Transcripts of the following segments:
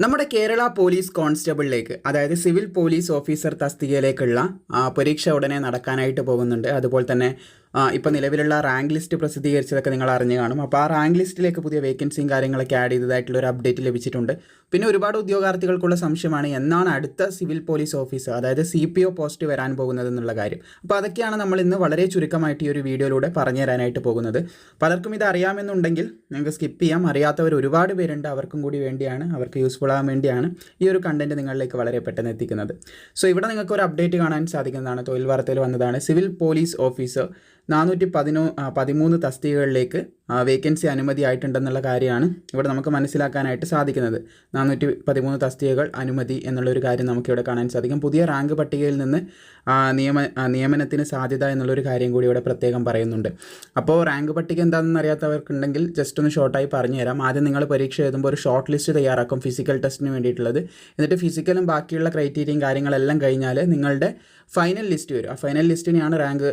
നമ്മുടെ കേരള പോലീസ് കോൺസ്റ്റബിളിലേക്ക് അതായത് civil police officer തസ്തികയിലേക്കുള്ള പരീക്ഷ ഉടനെ നടക്കാനായിട്ട് പോകുന്നുണ്ട്. അതുപോലെ തന്നെ ഇപ്പോൾ നിലവിലുള്ള റാങ്ക് ലിസ്റ്റ് പ്രസിദ്ധീകരിച്ചതൊക്കെ നിങ്ങൾ അറിഞ്ഞു കാണും. അപ്പോൾ ആ റാങ്ക് ലിസ്റ്റിലേക്ക് പുതിയ വേക്കൻസിയും കാര്യങ്ങളൊക്കെ ആഡ് ചെയ്തതായിട്ടുള്ള ഒരു അപ്ഡേറ്റ് ലഭിച്ചിട്ടുണ്ട്. പിന്നെ ഒരുപാട് ഉദ്യോഗാർത്ഥികൾക്കുള്ള സംശയമാണ് എന്നാണ് അടുത്ത സിവിൽ പോലീസ് ഓഫീസർ അതായത് സി പി ഒ പോസ്റ്റ് വരാൻ പോകുന്നത് എന്നുള്ള കാര്യം. അപ്പോൾ അതൊക്കെയാണ് നമ്മൾ ഇന്ന് വളരെ ചുരുക്കമായിട്ട് ഈ ഒരു വീഡിയോയിലൂടെ പറഞ്ഞു തരാനായിട്ട് പോകുന്നത്. പലർക്കും ഇത് അറിയാമെന്നുണ്ടെങ്കിൽ നിങ്ങൾക്ക് സ്കിപ്പ് ചെയ്യാം. അറിയാത്തവർ ഒരുപാട് പേരുണ്ട്. അവർക്കും കൂടി വേണ്ടിയാണ് അവർക്ക് യൂസ്ഫുൾ ആകാൻ വേണ്ടിയാണ് ഈ ഒരു കണ്ടന്റ് നിങ്ങളിലേക്ക് വളരെ പെട്ടെന്ന് എത്തിക്കുന്നത്. സോ ഇവിടെ നിങ്ങൾക്ക് ഒരു അപ്ഡേറ്റ് കാണാൻ സാധിക്കുന്നതാണ്. തൊഴിൽ വാർത്തയിൽ വന്നതാണ്. സിവിൽ പോലീസ് ഓഫീസർ നാനൂറ്റി പതിനോ പതിമൂന്ന് തസ്തികകളിലേക്ക് വേക്കൻസി അനുമതി ആയിട്ടുണ്ടെന്നുള്ള കാര്യമാണ് ഇവിടെ നമുക്ക് മനസ്സിലാക്കാനായിട്ട് സാധിക്കുന്നത്. നാനൂറ്റി പതിമൂന്ന് തസ്തികകൾ അനുമതി എന്നുള്ളൊരു കാര്യം നമുക്കിവിടെ കാണാൻ സാധിക്കും. പുതിയ റാങ്ക് പട്ടികയിൽ നിന്ന് നിയമ നിയമനത്തിന് സാധ്യത എന്നുള്ളൊരു കാര്യം കൂടി ഇവിടെ പ്രത്യേകം പറയുന്നുണ്ട്. അപ്പോൾ റാങ്ക് പട്ടിക എന്താണെന്ന് അറിയാത്തവർക്കുണ്ടെങ്കിൽ ജസ്റ്റ് ഒന്ന് ഷോർട്ടായി പറഞ്ഞു തരാം ആദ്യം നിങ്ങൾ പരീക്ഷ എഴുതുമ്പോൾ ഒരു ഷോർട്ട് ലിസ്റ്റ് തയ്യാറാക്കും ഫിസിക്കൽ ടെസ്റ്റിന് വേണ്ടിയിട്ടുള്ളത്. എന്നിട്ട് ഫിസിക്കലും ബാക്കിയുള്ള ക്രൈറ്റീരിയയും കാര്യങ്ങളെല്ലാം കഴിഞ്ഞാൽ നിങ്ങളുടെ ഫൈനൽ ലിസ്റ്റ് വരും. ആ ഫൈനൽ ലിസ്റ്റിനെയാണ് റാങ്ക്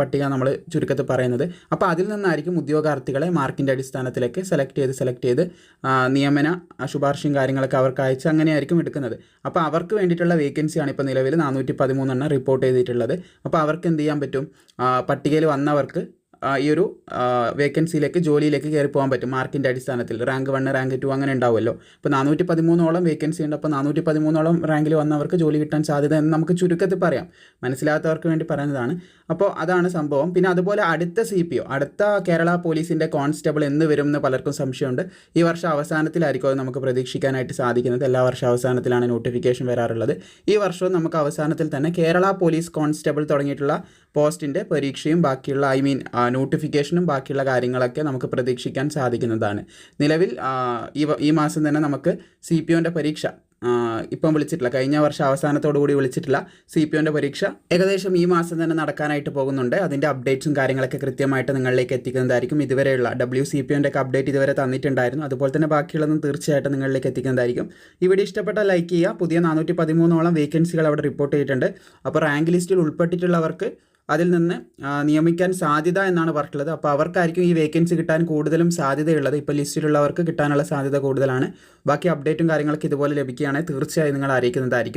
പട്ടിക നമ്മൾ ചുരുക്കത്തിൽ പറയുന്നത്. അപ്പോൾ അതിൽ നിന്നായിരിക്കും ഉദ്യോഗാർത്ഥികളെ മാർക്കിന്റെ അടിസ്ഥാനത്തിലേക്ക് സെലക്ട് ചെയ്ത് സെലക്ട് ചെയ്ത് നിയമന ശുപാർശയും കാര്യങ്ങളൊക്കെ അവർക്ക് അയച്ച് അങ്ങനെയായിരിക്കും എടുക്കുന്നത്. അപ്പോൾ അവർക്ക് വേണ്ടിയിട്ടുള്ള വേക്കൻസിയാണ് ഇപ്പോൾ നിലവിൽ നാനൂറ്റി പതിമൂന്നെണ്ണം റിപ്പോർട്ട് ചെയ്തിട്ടുള്ളത്. അപ്പോൾ അവർക്ക് എന്ത് ചെയ്യാൻ പറ്റും? പട്ടികയിൽ വന്നവർക്ക് ഈ ഒരു വേക്കൻസിയിലേക്ക് ജോലിയിലേക്ക് കയറി പോകാൻ പറ്റും. മാർക്കിന്റെ അടിസ്ഥാനത്തിൽ. റാങ്ക് വൺ റാങ്ക് ടു അങ്ങനെ ഉണ്ടാവുമല്ലോ. അപ്പോൾ നാനൂറ്റി പതിമൂന്നോളം വേക്കൻസി ഉണ്ട്. അപ്പോൾ നാനൂറ്റി പതിമൂന്നോളം റാങ്കിൽ വന്നവർക്ക് ജോലി കിട്ടാൻ സാധ്യത എന്ന് നമുക്ക് ചുരുക്കത്തിൽ പറയാം. മനസ്സിലാത്തവർക്ക് വേണ്ടി പറയുന്നതാണ്. അപ്പോൾ അതാണ് സംഭവം. പിന്നെ അതുപോലെ അടുത്ത സി പി ഒ അടുത്ത കേരള പോലീസിന്റെ കോൺസ്റ്റബിൾ എന്ന് വരും എന്ന് പലർക്കും സംശയമുണ്ട്. ഈ വർഷം അവസാനത്തിലായിരിക്കും അത് നമുക്ക് പ്രതീക്ഷിക്കാനായിട്ട് സാധിക്കുന്നത്. എല്ലാ വർഷം അവസാനത്തിലാണ് നോട്ടിഫിക്കേഷൻ വരാറുള്ളത്. ഈ വർഷവും നമുക്ക് അവസാനത്തിൽ തന്നെ കേരള പോലീസ് കോൺസ്റ്റബിൾ തുടങ്ങിയിട്ടുള്ള പോസ്റ്റിന്റെ പരീക്ഷയും ബാക്കിയുള്ള ഐ മീൻ നോട്ടിഫിക്കേഷനും ബാക്കിയുള്ള കാര്യങ്ങളൊക്കെ നമുക്ക് പ്രതീക്ഷിക്കാൻ സാധിക്കുന്നതാണ്. നിലവിൽ ഈ ഈ മാസം തന്നെ നമുക്ക് സി പി ഒന്റെ പരീക്ഷ ഇപ്പം വിളിച്ചിട്ടില്ല. കഴിഞ്ഞ വർഷം അവസാനത്തോടു കൂടി വിളിച്ചിട്ടില്ല. സി പി ഒന്റെ പരീക്ഷ ഏകദേശം ഈ മാസം തന്നെ നടക്കാനായിട്ട് പോകുന്നുണ്ട്. അതിന്റെ അപ്ഡേറ്റ്സും കാര്യങ്ങളൊക്കെ കൃത്യമായിട്ട് നിങ്ങളിലേക്ക് എത്തിക്കുന്നതായിരിക്കും. ഇതുവരെയുള്ള ഡബ്ല്യു സി പി ഒന്റെ അപ്ഡേറ്റ് ഇതുവരെ തന്നിട്ടുണ്ടായിരുന്നു. അതുപോലെ തന്നെ ബാക്കിയുള്ളതും തീർച്ചയായിട്ടും നിങ്ങളിലേക്ക് എത്തിക്കുന്നതായിരിക്കും. ഇവിടെ ഇഷ്ടപ്പെട്ട ലൈക്ക് ചെയ്യുക. പുതിയ നാനൂറ്റി പതിമൂന്നോളം വേക്കൻസികൾ അവിടെ റിപ്പോർട്ട് ചെയ്തിട്ടുണ്ട്. അപ്പോൾ റാങ്ക് ലിസ്റ്റിൽ ഉൾപ്പെട്ടിട്ടുള്ളവർക്ക് അതിൽ നിന്ന് നിയമിക്കാൻ സാധ്യത എന്നാണ് പറഞ്ഞിട്ടുള്ളത്. അപ്പോൾ അവർക്കായിരിക്കും ഈ വേക്കൻസി കിട്ടാൻ കൂടുതലും സാധ്യതയുള്ളത്. ഇപ്പോൾ ലിസ്റ്റിലുള്ളവർക്ക് കിട്ടാനുള്ള സാധ്യത കൂടുതലാണ്. ബാക്കി അപ്ഡേറ്റും കാര്യങ്ങളൊക്കെ ഇതുപോലെ ലഭിക്കുകയാണെങ്കിൽ തീർച്ചയായും നിങ്ങൾ അറിയിക്കുന്നതായിരിക്കും.